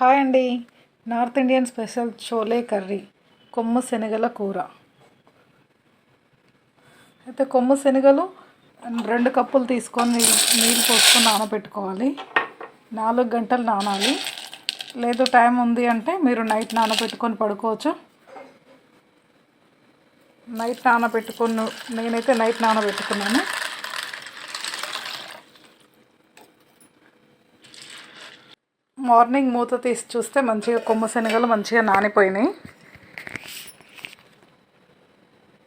Hi అండి. North Indian special chole curry కొమ్ము శనగల కూర. అయితే కొమ్ము శనగలు రెండు కప్పులు తీసుకొని నీళ్ళు పోసుకొని నానబెట్టుకోవాలి. నాలుగు గంటలు నానాలి. లేదు టైం ఉంది అంటే మీరు నైట్ నానబెట్టుకొని పడుకోవచ్చు. నైట్ నానబెట్టుకున్న నేనైతే నైట్ నానబెట్టుకున్నాను. మార్నింగ్ మూత తీసి చూస్తే మంచిగా కొమ్మ శనగలు మంచిగా నానిపోయినాయి.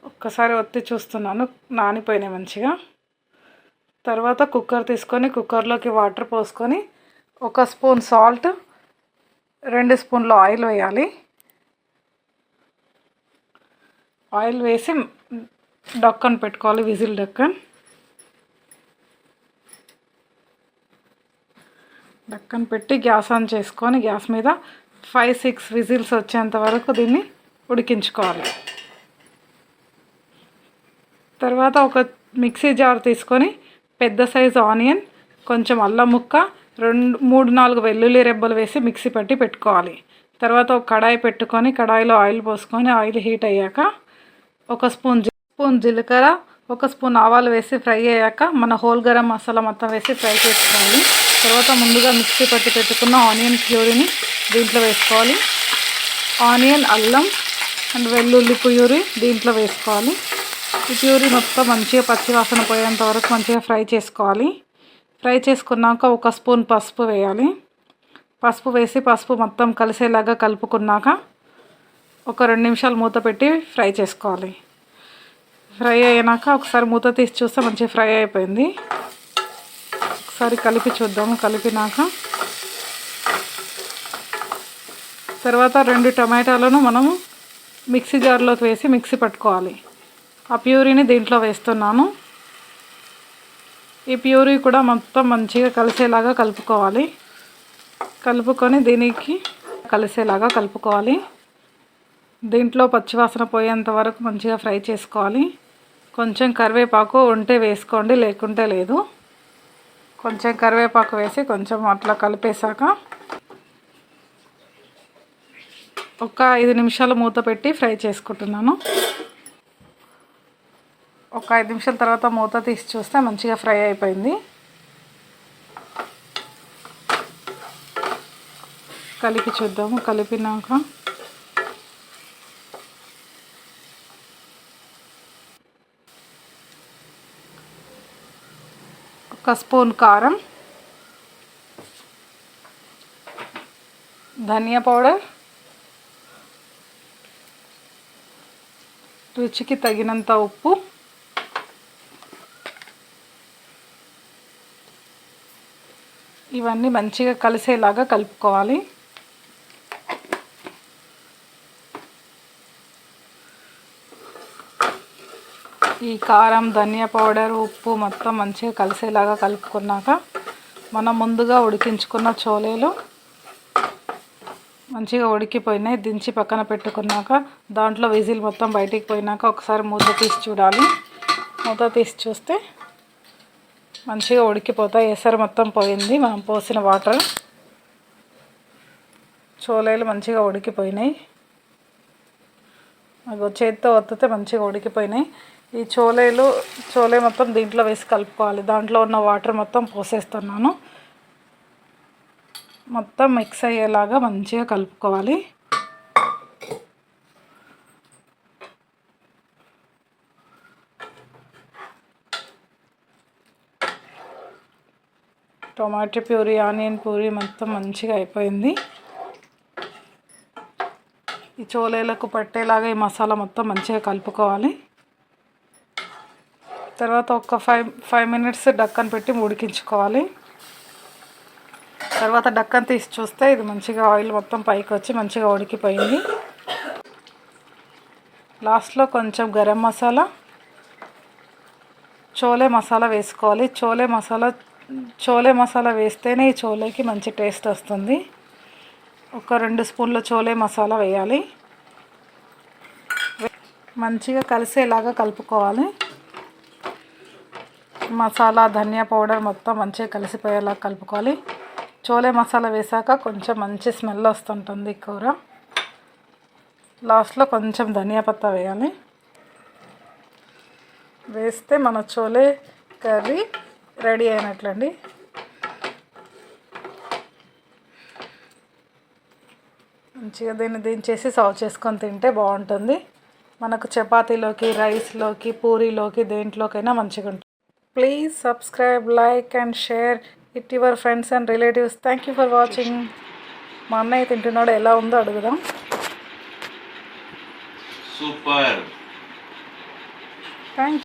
ఒక్కసారి ఒత్తి చూస్తున్నాను నానిపోయినాయి మంచిగా. తర్వాత కుక్కర్ తీసుకొని కుక్కర్లోకి వాటర్ పోసుకొని ఒక స్పూన్ సాల్ట్ రెండు స్పూన్లు ఆయిల్ వేయాలి. ఆయిల్ వేసి డక్కన్ పెట్టుకోవాలి విజిల్ డక్కన్. డక్కన్ పెట్టి గ్యాస్ ఆన్ చేసుకొని గ్యాస్ మీద ఫైవ్ సిక్స్ విజిల్స్ వచ్చేంత వరకు దీన్ని ఉడికించుకోవాలి. తర్వాత ఒక మిక్సీ జార్ తీసుకొని పెద్ద సైజు ఆనియన్ కొంచెం అల్లం ముక్క రెండు మూడు నాలుగు వెల్లుల్లి రెబ్బలు వేసి మిక్సీ పట్టి పెట్టుకోవాలి. తర్వాత ఒక కడాయి పెట్టుకొని కడాయిలో ఆయిల్ పోసుకొని ఆయిల్ హీట్ అయ్యాక ఒక స్పూన్ స్పూన్ జీలకర్ర ఒక స్పూన్ ఆవాలు వేసి ఫ్రై అయ్యాక మన హోల్ గరం మసాలా మొత్తం వేసి ఫ్రై చేసుకోవాలి. తర్వాత ముందుగా మిక్సీ పట్టి పెట్టుకున్న ఆనియన్ ప్యూరీని దీంట్లో వేసుకోవాలి. ఆనియన్ అల్లం అండ్ వెల్లుల్లి ప్యూరీ దీంట్లో వేసుకోవాలి. ఈ ప్యూరీ మొత్తం మంచిగా పచ్చివాసన పోయేంత వరకు మంచిగా ఫ్రై చేసుకోవాలి. ఫ్రై చేసుకున్నాక ఒక స్పూన్ పసుపు వేయాలి. పసుపు వేసి పసుపు మొత్తం కలిసేలాగా కలుపుకున్నాక ఒక రెండు నిమిషాలు మూత పెట్టి ఫ్రై చేసుకోవాలి. ఫ్రై అయినాక ఒకసారి మూత తీసి చూస్తే మంచిగా ఫ్రై అయిపోయింది. ఒకసారి కలిపి చూద్దాము కలిపినాక తర్వాత రెండు టమాటాలను మనము మిక్సీ జార్లోకి వేసి మిక్సీ పట్టుకోవాలి. ఆ ప్యూరీని దీంట్లో వేస్తున్నాను. ఈ ప్యూరీ కూడా మొత్తం మంచిగా కలిసేలాగా కలుపుకోవాలి. కలుపుకొని దీనికి కలిసేలాగా కలుపుకోవాలి. దీంట్లో పచ్చివాసన పోయేంత వరకు మంచిగా ఫ్రై చేసుకోవాలి. కొంచెం కరివేపాకు ఉంటే వేసుకోండి లేకుంటే లేదు. కొంచెం కరివేపాకు వేసి కొంచెం అట్లా కలిపేశాక ఒక ఐదు నిమిషాలు మూత పెట్టి ఫ్రై చేసుకుంటున్నాను. ఒక ఐదు నిమిషాల తర్వాత మూత తీసి చూస్తే మంచిగా ఫ్రై అయిపోయింది. కలిపి చూద్దాము. కలిపినాక ఒక స్పూన్ కారం ధనియా పౌడర్ రుచికి తగినంత ఉప్పు ఇవన్నీ మంచిగా కలిసేలాగా కలుపుకోవాలి. ఈ కారం ధనియా పౌడర్ ఉప్పు మొత్తం మంచిగా కలిసేలాగా కలుపుకున్నాక మనం ముందుగా ఉడికించుకున్న చోలేలు మంచిగా ఉడికిపోయినాయి. దించి పక్కన పెట్టుకున్నాక దాంట్లో విజిల్ మొత్తం బయటికి పోయినాక ఒకసారి మూత తీసి చూడాలి. మూత తీసి చూస్తే మంచిగా ఉడికిపోతాయి. ఎసరు మొత్తం పోయింది. మనం పోసిన వాటర్ చోలేలు మంచిగా ఉడికిపోయినాయి. అవి చేతితో ఒత్తితే మంచిగా ఉడికిపోయినాయి. ఈ చోలేలు చోలే మొత్తం దీంట్లో వేసి కలుపుకోవాలి. దాంట్లో ఉన్న వాటర్ మొత్తం పోసేస్తున్నాను. మొత్తం మిక్స్ అయ్యేలాగా మంచిగా కలుపుకోవాలి. టొమాటో ప్యూరీ ఆనియన్ ప్యూరీ మొత్తం మంచిగా అయిపోయింది. ఈ చోలేలకు పట్టేలాగా ఈ మసాలా మొత్తం మంచిగా కలుపుకోవాలి. తర్వాత ఒక ఫైవ్ ఫైవ్ మినిట్స్ డక్కన్ పెట్టి ఉడికించుకోవాలి తర్వాత డక్కన్ తీసి చూస్తే ఇది మంచిగా ఆయిల్ మొత్తం పైకి వచ్చి మంచిగా ఉడికిపోయింది. లాస్ట్లో కొంచెం గరం మసాలా చోలే మసాలా వేసుకోవాలి. చోలే మసాలా చోలే మసాలా వేస్తేనే ఈ చోలేకి మంచి టేస్ట్ వస్తుంది. ఒక రెండు స్పూన్ల చోలే మసాలా వేయాలి. మంచిగా కలిసేలాగా కలుపుకోవాలి. మసాలా ధనియా పౌడర్ మొత్తం మంచిగా కలిసిపోయేలా కలుపుకోవాలి. చోలే మసాలా వేసాక కొంచెం మంచి స్మెల్ వస్తుంటుంది కూర. లాస్ట్లో కొంచెం ధనియా పత్తా వేయాలి. వేస్తే మన చోలే కర్రీ రెడీ అయినట్లండి. మంచిగా దీన్ని దించేసి సర్వ్ చేసుకొని తింటే బాగుంటుంది. మనకు చపాతీలోకి రైస్లోకి పూరీలోకి దేంట్లోకైనా మంచిగా ఉంటుంది. Please subscribe like and share it your friends and relatives thank you for watching మా అన్నయ్య తింటున్నాడు. ఎలా ఉందో అడుగుదాం. Super thank